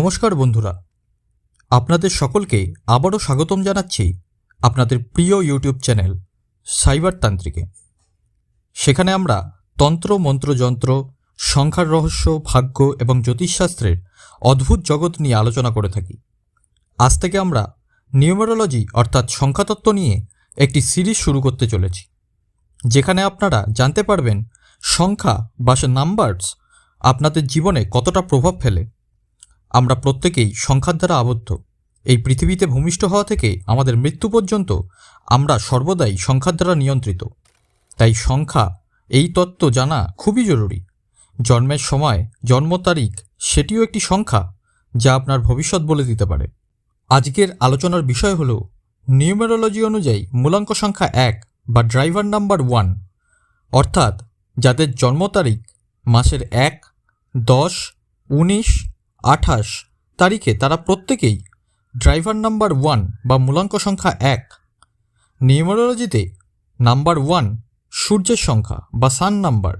নমস্কার বন্ধুরা। আপনাদের সকলকে আবারও স্বাগতম জানাচ্ছি আপনাদের প্রিয় ইউটিউব চ্যানেল সাইবার তান্ত্রিকে। সেখানে আমরা তন্ত্র, মন্ত্র, যন্ত্র, সংখ্যার রহস্য, ভাগ্য এবং জ্যোতিষশাস্ত্রের অদ্ভুত জগৎ নিয়ে আলোচনা করে থাকি। আজ থেকে আমরা নিউমেরোলজি অর্থাৎ সংখ্যাতত্ত্ব নিয়ে একটি সিরিজ শুরু করতে চলেছি, যেখানে আপনারা জানতে পারবেন সংখ্যা বা নাম্বারস আপনাদের জীবনে কতটা প্রভাব ফেলে আমরা প্রত্যেকেই সংখ্যার দ্বারা আবদ্ধ। এই পৃথিবীতে ভূমিষ্ঠ হওয়া থেকে আমাদের মৃত্যু পর্যন্ত আমরা সর্বদাই সংখ্যার দ্বারা নিয়ন্ত্রিত। তাই সংখ্যা, এই তত্ত্ব জানা খুবই জরুরি। জন্মের সময়, জন্ম তারিখ, সেটিও একটি সংখ্যা যা আপনার ভবিষ্যৎ বলে দিতে পারে। আজকের আলোচনার বিষয় হল, নিউমেরোলজি অনুযায়ী মূলাঙ্ক সংখ্যা এক বা ড্রাইভার নাম্বার ওয়ান। অর্থাৎ, যাদের জন্ম তারিখ মাসের এক, দশ, উনিশ আঠাশ তারিখে তারা প্রত্যেকেই ড্রাইভার নাম্বার ওয়ান বা মূলাঙ্ক সংখ্যা এক। নিউমারোলজিতে নাম্বার ওয়ান সূর্যের সংখ্যা বা সান নাম্বার।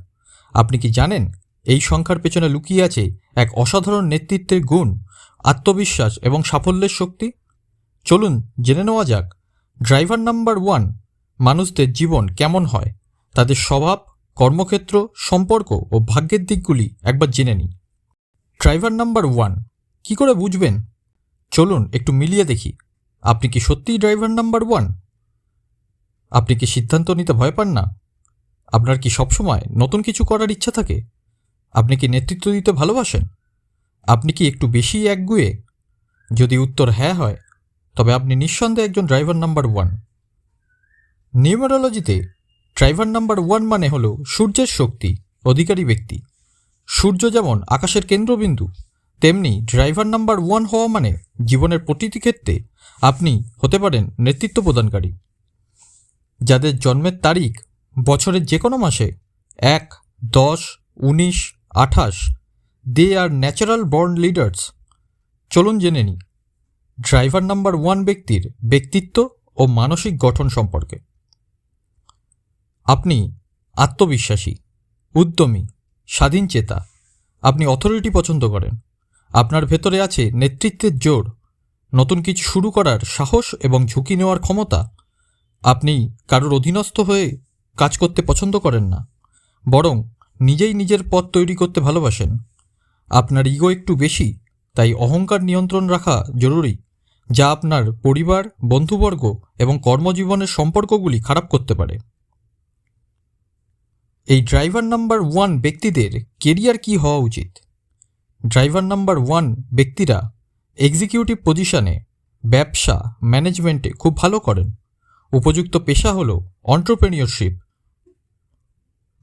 আপনি কি জানেন এই সংখ্যার পেছনে লুকিয়ে আছে এক অসাধারণ নেতৃত্বের গুণ, আত্মবিশ্বাস এবং সাফল্যের শক্তি? চলুন জেনে নেওয়া যাক ড্রাইভার নাম্বার ওয়ান মানুষদের জীবন কেমন হয়, তাদের স্বভাব, কর্মক্ষেত্র, সম্পর্ক ও ভাগ্যের দিকগুলি একবার জেনে নিই। Driver number one. কি করে বুঝবেন? চলুন, একটু মিলিয়ে দেখি। আপনি কি সত্যিই ড্রাইভার নাম্বার ওয়ান? আপনি কি সিদ্ধান্ত নিতে ভয় পান না? আপনার কি সবসময় নতুন কিছু করার ইচ্ছা থাকে? আপনি কি নেতৃত্ব দিতে ভালোবাসেন? আপনি কি একটু বেশি একগুয়ে? যদি উত্তর হ্যাঁ হয়, তবে আপনি নিঃসন্দেহে একজন ড্রাইভার নাম্বার ওয়ান। নিউমারোলজিতে, ড্রাইভার নাম্বার ওয়ান মানে হল সূর্যের শক্তি, অধিকারী ব্যক্তি। সূর্য যেমন আকাশের কেন্দ্রবিন্দু, তেমনি ড্রাইভার নাম্বার ওয়ান হওয়া মানে জীবনের প্রতিটি ক্ষেত্রে আপনি হতে পারেন নেতৃত্ব প্রদানকারী। যাদের জন্মের তারিখ বছরের যে কোনো মাসে এক, দশ, উনিশ, আঠাশ, they are natural born leaders. চলুন জেনে নিই, ড্রাইভার নাম্বার ওয়ান ব্যক্তির ব্যক্তিত্ব ও মানসিক গঠন সম্পর্কে। আপনি আত্মবিশ্বাসী, উদ্যমী স্বাধীন চেতা। আপনি অথরিটি পছন্দ করেন। আপনার ভেতরে আছে নেতৃত্বের জোর। নতুন কিছু শুরু করার সাহস এবং ঝুঁকি নেওয়ার ক্ষমতা। আপনি কারোর অধীনস্থ হয়ে কাজ করতে পছন্দ করেন না। বরং নিজেই নিজের পথ তৈরি করতে ভালোবাসেন। আপনার ইগো একটু বেশি, তাই অহংকার নিয়ন্ত্রণ রাখা জরুরি, যা আপনার পরিবার, বন্ধুবর্গ এবং কর্মজীবনের সম্পর্কগুলি খারাপ করতে পারে। এই ড্রাইভার নাম্বার ওয়ান ব্যক্তিদের কেরিয়ার কি হওয়া উচিত? ড্রাইভার নাম্বার ওয়ান ব্যক্তিরা এক্সিকিউটিভ পজিশনে ব্যবসা ম্যানেজমেন্টে খুব ভালো করেন। উপযুক্ত পেশা হল অন্টারপ্রেনিয়রশিপ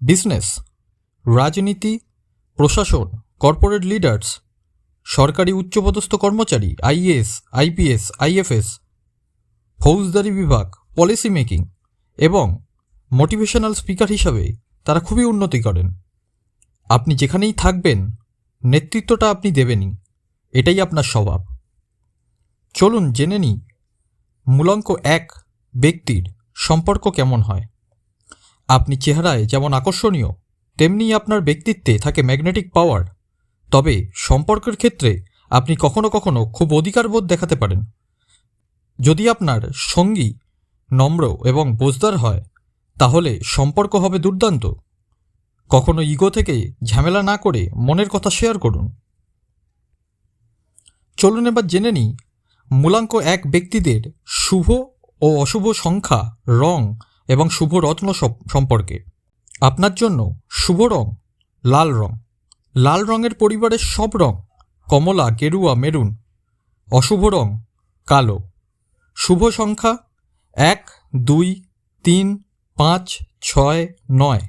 বিজনেস রাজনীতি, প্রশাসন কর্পোরেট লিডার্স সরকারি উচ্চপদস্থ কর্মচারী আইএএস আইপিএস আইএফএস ফৌজদারি বিভাগ পলিসি মেকিং এবং মোটিভেশনাল স্পিকার হিসাবে তারা খুবই উন্নতি করেন। আপনি যেখানেই থাকবেন, নেতৃত্বটা আপনি দেবেনই। এটাই আপনার স্বভাব। চলুন জেনে নিই, মূলাঙ্ক এক, ব্যক্তির সম্পর্ক কেমন হয়? আপনি চেহারায় যেমন আকর্ষণীয়, তেমনি আপনার ব্যক্তিত্বে থাকে ম্যাগনেটিক পাওয়ার তবে সম্পর্কের ক্ষেত্রে আপনি কখনো কখনো খুব অধিকারবোধ দেখাতে পারেন। যদি আপনার সঙ্গী নম্র এবং বোঝদার হয় তাহলে সম্পর্ক হবে দুর্দান্ত। কখনো ইগো থেকে ঝামেলা না করে মনের কথা শেয়ার করুন। চলুন এবার জেনে নিই, মূলাঙ্ক এক ব্যক্তিদের শুভ ও অশুভ সংখ্যা, রং এবং শুভ রত্ন সম- সম্পর্কে। আপনার জন্য শুভ রং লাল রং। লাল রঙের পরিবারের সব রং কমলা, গেরুয়া, মেরুন। অশুভ রং কালো। শুভ সংখ্যা এক, দুই, তিন পাঁচ, ছয়, নয়।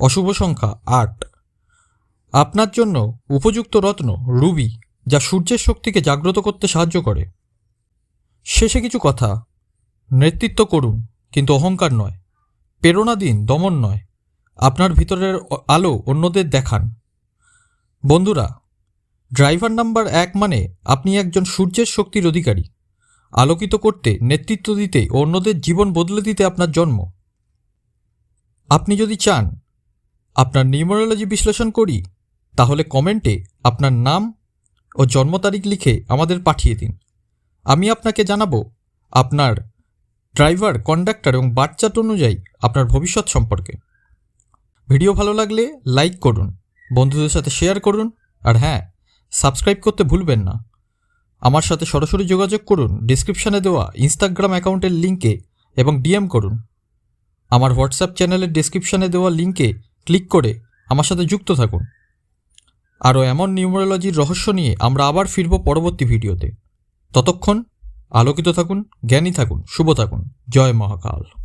অশুভ সংখ্যা, আট। আপনার জন্য উপযুক্ত রত্ন রুবি, যা সূর্যের শক্তিকে জাগ্রত করতে সাহায্য করে। শেষে কিছু কথা। নেতৃত্ব করুন, কিন্তু অহংকার নয়। প্রেরণা দিন, দমন নয়। আপনার ভিতরের আলো অন্যদের দেখান। বন্ধুরা, ড্রাইভার নাম্বার এক মানে আপনি একজন সূর্যের শক্তির অধিকারী। আলোকিত করতে, নেতৃত্ব দিতে, অন্যদের জীবন বদলে দিতে আপনার জন্ম। আপনি যদি চান আপনার নিউমারোলজি বিশ্লেষণ করি, তাহলে কমেন্টে আপনার নাম ও জন্ম তারিখ লিখে আমাদের পাঠিয়ে দিন। আমি আপনাকে জানাব আপনার ড্রাইভার, কন্ডাক্টর এবং বাচ্চাট অনুযায়ী আপনার ভবিষ্যৎ সম্পর্কে। ভিডিও ভালো লাগলে লাইক করুন, বন্ধুদের সাথে শেয়ার করুন আর হ্যাঁ সাবস্ক্রাইব করতে ভুলবেন না। আমার সাথে সরাসরি যোগাযোগ করুন, ডিসক্রিপশানে দেওয়া ইনস্টাগ্রাম অ্যাকাউন্টের লিঙ্কে এবং ডিএম করুন। আমার হোয়াটসঅ্যাপ চ্যানেলের ডিসক্রিপশানে দেওয়া লিঙ্কে ক্লিক করে আমার সাথে যুক্ত থাকুন। আরও এমন নিউমারোলজির রহস্য নিয়ে আমরা আবার ফিরব পরবর্তী ভিডিওতে। ততক্ষণ আলোকিত থাকুন, জ্ঞানী থাকুন, শুভ থাকুন। জয় মহাকাল।